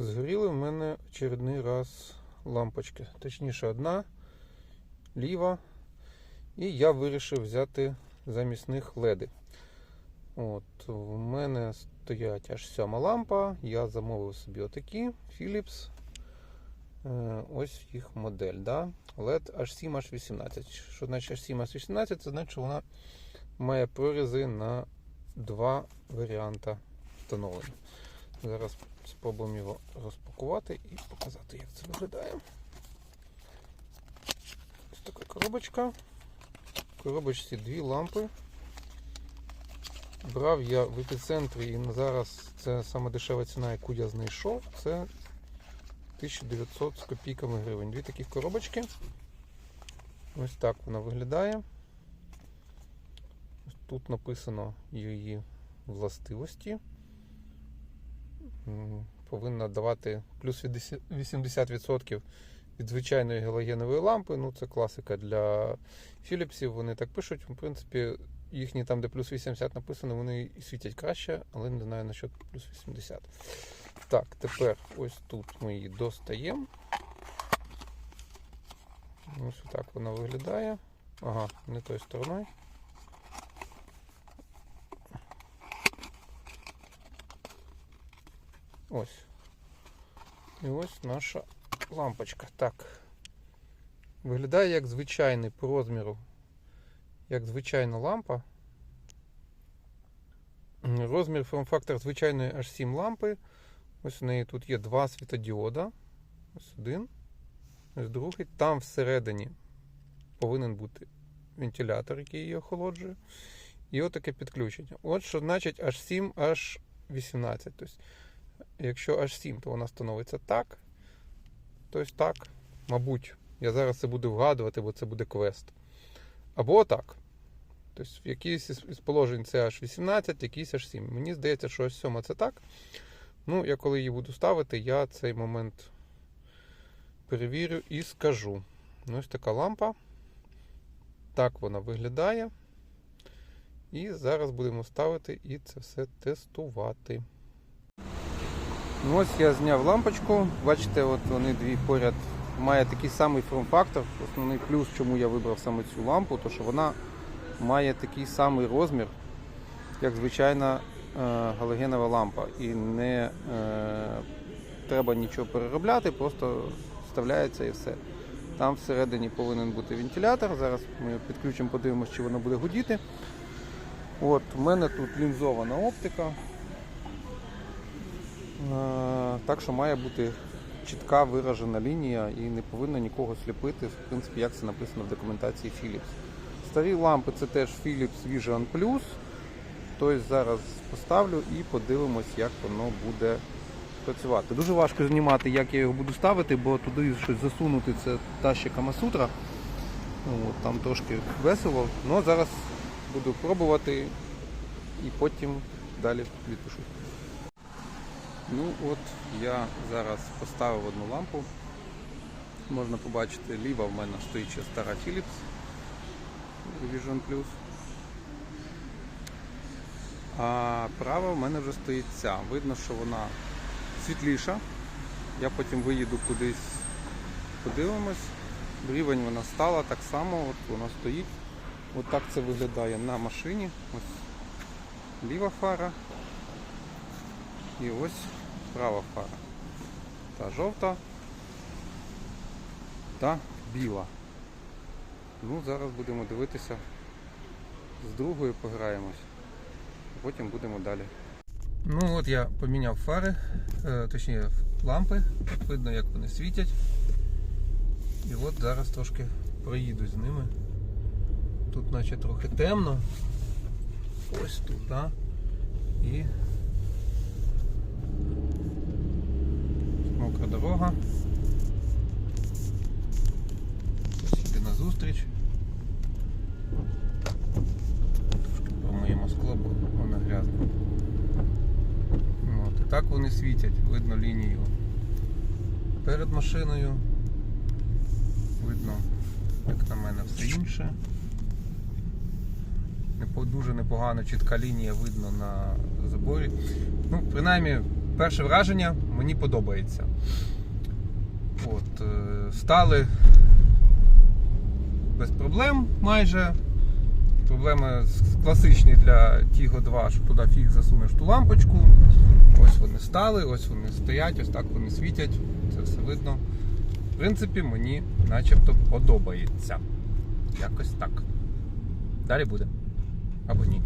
Згоріли в мене очередний раз лампочки. Точніше, одна ліва. І я вирішив взяти замість них леди. От, у мене стоять аж сьома лампа. Я замовив собі отакі Philips. Е, Ось їх модель. Да? LED H7 H18. Що значить H7 H18? Це значить, що вона має прорізи на два варіанти встановлення. Зараз спробуємо його розпакувати і показати, як це виглядає. Ось така коробочка. В коробочці дві лампи. Брав я в епіцентрі і зараз це саме дешева ціна, яку я знайшов. Це 1900 з копійками гривень. Дві таких коробочки. Ось так вона виглядає. Тут написано її властивості. Повинна давати плюс 80% від звичайної галогенової лампи. Ну, це класика для Філіпсів. Вони так пишуть. В принципі, їхні там, де плюс 80 написано, вони і світять краще, але не знаю насчет плюс 80. Так, тепер ось тут ми її достаємо. Ось так вона виглядає. Ага, не тою стороною. Ось. І ось наша лампочка. Так. Виглядає як звичайний по розміру, як звичайна лампа. Розмір форм-фактор звичайної H7 лампи. Ось у неї тут є два світодіода. Ось один. Ось другий. Там всередині повинен бути вентилятор, який її охолоджує. І отаке підключення. От що значить H7, H18. Тобто, якщо H7, то вона становиться так. Тобто так, мабуть, я зараз це буду вгадувати, бо це буде квест. Або так. Тобто, в якійсь із положень це H18, якийсь H7. Мені здається, що H7 це так. Ну, я коли її буду ставити, я цей момент перевірю і скажу. Ну, ось така лампа. Так вона виглядає. І зараз будемо ставити і це все тестувати. Ось я зняв лампочку. Бачите, от вони дві поряд. Має такий самий форм-фактор. Основний плюс, чому я вибрав саме цю лампу, то що вона має такий самий розмір, як звичайна е, галогенова лампа. І не е, треба нічого переробляти, просто вставляється і все. Там всередині повинен бути вентилятор. Зараз ми його підключимо, подивимося, чи воно буде гудіти. От, у мене тут лінзована оптика. Е, Так що має бути чітка виражена лінія і не повинна нікого сліпити, в принципі, як це написано в документації Philips. Старі лампи це теж Philips Vision Plus. Тобто зараз поставлю і подивимось, як воно буде працювати. Дуже важко знімати, як я його буду ставити, бо туди щось засунути це та ще Камасутра. От, там трошки весело. Ну, зараз буду пробувати і потім далі відпишу. Ну от я зараз поставив одну лампу. Можна побачити, ліва в мене стоїть ще стара Philips Vision Plus. А права в мене вже стоїть ця. Видно, що вона світліша. Я потім виїду кудись, подивимось. Рівень вона стала так само, от вона стоїть. От так це виглядає на машині. Ось ліва фара. І ось права фара. Та жовта та біла. Ну, зараз будемо дивитися. З другою пограємось, потім будемо далі. Ну от я поміняв фари, е, точніше лампи. Видно, як вони світять. І от зараз трошки проїду з ними. Тут наче трохи темно. Ось тут, да? І дорога. Хтось їде на зустріч. Трошки помиємо скло, бо воно грязне. От, і так вони світять, видно лінію перед машиною. Видно, як на мене все інше. Дуже непогано чітка лінія видно на заборі. Ну, принаймні, перше враження мені подобається. От, е, стали без проблем майже. Проблеми класичні для Tigo 2, що туди фіг засунеш ту лампочку. Ось вони стали, ось вони стоять, ось так вони світять. Це все видно. В принципі, мені начебто подобається. Якось так. Далі буде. Або ні.